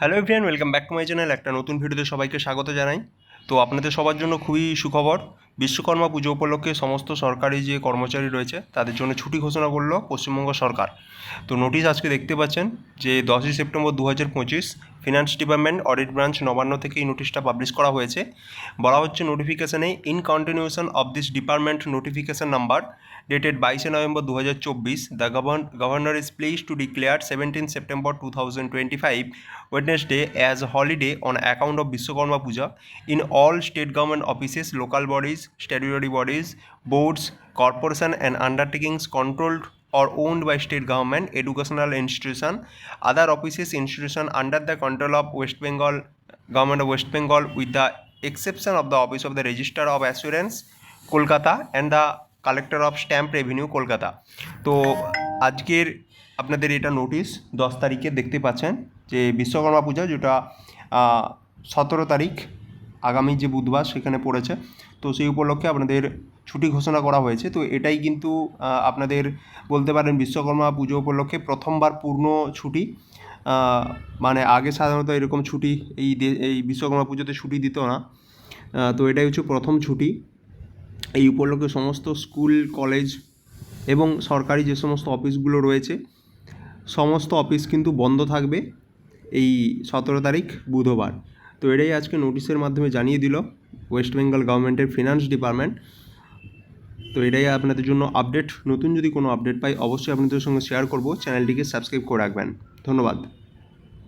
Hello everyone, welcome back to my channel. একটা নতুন ভিডিওতে সবাইকে স্বাগত জানাই। তো আপনাদের সবার জন্য খুবই সুখবর, বিশ্বকর্মা পুজো উপলক্ষে সমস্ত সরকারি যে কর্মচারী রয়েছে, তাদের জন্য ছুটি ঘোষণা করল পশ্চিমবঙ্গ সরকার। তো নোটিশ আজকে দেখতে পাচ্ছেন যে দশই সেপ্টেম্বর দু হাজার পঁচিশ finance department audit branch Nabanna থেকে এই নোটিশটা পাবলিশ করা হয়েছে। বলা হচ্ছে নোটিফিকেশানে in continuation of this department notification number dated বাইশে নভেম্বর দু হাজার চব্বিশ the govern governor is please to declare seventeen September two thousand twenty five Wednesday as holiday on account of Vishwakarma Puja in all state government offices, local bodies, statutory bodies, boards, corporation and undertakings controlled or owned by state government, educational institution, other offices, institution under the control of West Bengal, government of West Bengal with the exception of the office of the Register of Assurance, Kolkata and the collector of stamp revenue, Kolkata. তো আজকের আপনাদের এটা notice দশ তারিখে দেখতে পাচ্ছেন যে বিশ্বকর্মা পূজা যেটা সতেরো তারিখ আগামী যে বুধবার সেখানে পড়েছে তো সেই উপলক্ষে আপনাদের ছুটি ঘোষণা করা হয়েছে। তো এটাই কিন্তু আপনাদের বলতে পারেন বিশ্বকর্মা পুজো উপলক্ষে প্রথমবার পূর্ণ ছুটি। মানে আগে সাধারণত এরকম ছুটি এই এই বিশ্বকর্মা পুজোতে ছুটি দিত না। তো এটাই হচ্ছে প্রথম ছুটি। এই উপলক্ষে সমস্ত স্কুল, কলেজ এবং সরকারি যে সমস্ত অফিসগুলো রয়েছে, সমস্ত অফিস কিন্তু বন্ধ থাকবে এই সতেরো তারিখ বুধবার। তো এটাই আজকে নোটিশের মাধ্যমে জানিয়ে দিল ওয়েস্ট বেঙ্গল গভর্নমেন্টের ফিনান্স ডিপার্টমেন্ট। তো এটাই আপনাদের জন্য আপডেট নতুন যদি কোনো আপডেট পাই, অবশ্যই আপনাদের সঙ্গে শেয়ার করব। চ্যানেলটিকে সাবস্ক্রাইব করে রাখবেন। ধন্যবাদ।